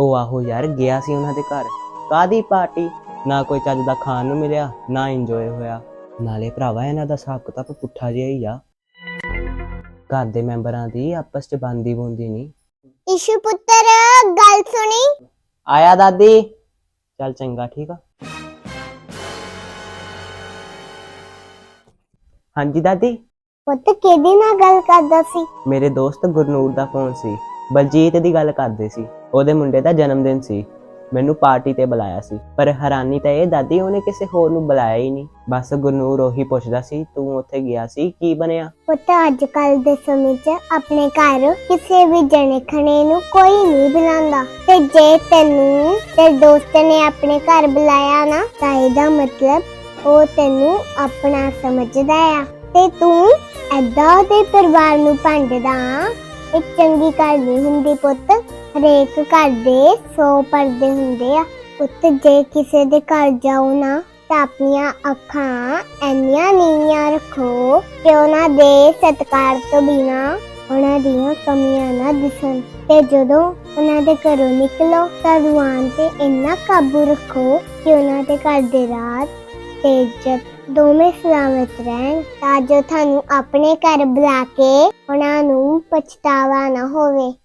ਉਹ ਆਹੋ ਯਾਰ ਗਿਆ ਸੀ ਉਹਨਾਂ ਦੇ ਘਰ। ਕਾਦੀ ਪਾਰਟੀ? ਨਾ ਕੋਈ ਚੱਜ ਦਾ ਖਾਣ ਨੂੰ ਮਿਲਿਆ ਨਾ ਇੰਜੋਏ ਹੋਇਆ। ਨਾਲੇ ਭਰਾਵਾ ਇਹਨਾਂ ਦਾ ਹਿਸਾਬ ਕਿਤਾਬ ਪੁੱਠਾ ਜਿਹਾ ਹੀ ਆ। ਘਰ ਦੇ ਮੈਂਬਰਾਂ ਦੀ ਆਪਸ ਚ ਬੰਦੀ ਬੁੰਦੀ ਨਹੀਂ ਇਸ਼ੂ ਪੁੱਤਰ ਗੱਲ ਸੁਣੀ? ਆਇਆ ਦਾਦੀ। ਚੱਲ ਚੰਗਾ ਠੀਕ ਆ। ਹਾਂਜੀ ਦਾਦੀ। ਪੁੱਤ ਕਿਹਦੀ ਨਾਲ ਗੱਲ ਕਰਦਾ ਸੀ? ਮੇਰੇ ਦੋਸਤ ਗੁਰਨੂਰ ਦਾ ਫੋਨ ਸੀ। ਬਲਜੀਤ ਦੀ ਗੱਲ ਕਰਦੇ ਸੀ। ਉਹਦੇ ਮੁੰਡੇ ਦਾ ਜਨਮ ਦਿਨ ਸੀ। ਮੈਨੂੰ ਪਾਰਟੀ ਤੇ ਬੁਲਾਇਆ ਸੀ। ਪਰ ਹੈਰਾਨੀ ਤਾਂ ਇਹ ਦਾਦੀ ਉਹਨੇ ਕਿਸੇ ਹੋਰ ਨੂੰ ਬੁਲਾਇਆ ਹੀ ਨਹੀਂ। ਬਸ ਗੁਰਨੂਰ ਉਹੀ ਪੁੱਛਦਾ ਸੀ, ਤੂੰ ਉੱਥੇ ਗਿਆ ਸੀ? ਕੀ ਬਣਿਆ? ਪੁੱਤ ਅੱਜ ਕੱਲ ਦੇ ਸਮੇਂ 'ਚ ਆਪਣੇ ਘਰ ਕਿਸੇ ਵੀ ਜਣੇ ਖਣੇ ਨੂੰ ਕੋਈ ਨਹੀਂ ਬੁਲਾਉਂਦਾ। ਤੇ ਜੇ ਤੈਨੂੰ ਤੇ ਦੋਸਤ ਨੇ ਆਪਣੇ ਘਰ ਬੁਲਾਇਆ ਨਾ, ਤਾਂ ਇਹਦਾ ਮਤਲਬ ਉਹ ਤੈਨੂੰ ਆਪਣਾ ਸਮਝਦਾ ਆ। ਤੇ ਤੂੰ ਐਦਾਂ ਦੇ ਪਰਿਵਾਰ ਨੂੰ ਭੰਡਦਾ। ਇੱਕ ਚੰਗੀ ਗੱਲ ਨਹੀਂ ਹੁੰਦੀ ਪੁੱਤ। ਹਰੇਕ ਘਰ ਦੇ 100 ਪਰਦੇ ਹੁੰਦੇ ਆ। ਪੁੱਤ ਜੇ ਕਿਸੇ ਦੇ ਘਰ ਜਾਓ ਨਾ, ਤਾਂ ਆਪਣੀਆਂ ਅੱਖਾਂ ਐਨੀਆਂ ਨੀਵੀਆਂ ਰੱਖੋ ਕਿ ਉਹਨਾਂ ਦੇ ਸਤਕਾਰ ਤੋਂ ਬਿਨਾ ਉਹਨਾਂ ਦੀਆਂ ਕਮੀਆਂ ਨਾ ਦਿਸਣ। ਤੇ ਜਦੋਂ ਉਹਨਾਂ ਦੇ ਘਰੋਂ ਨਿਕਲੋ, ਤਾਂ ਜ਼ੁਬਾਨ ਤੇ ਇੰਨਾ ਕਾਬੂ ਰੱਖੋ ਕਿ ਉਹਨਾਂ ਦੇ ਘਰ ਦੇ ਰਾਤ ਤੇ ਇੱਜ਼ਤ ਦੋਵੇਂ ਸਲਾਮਤ ਰਹਿਣ, ਤਾਂ ਜੋ ਤੁਹਾਨੂੰ ਆਪਣੇ ਘਰ ਬੁਲਾ ਕੇ ਉਹਨਾਂ ਨੂੰ ਪਛਤਾਵਾ ਨਾ ਹੋਵੇ।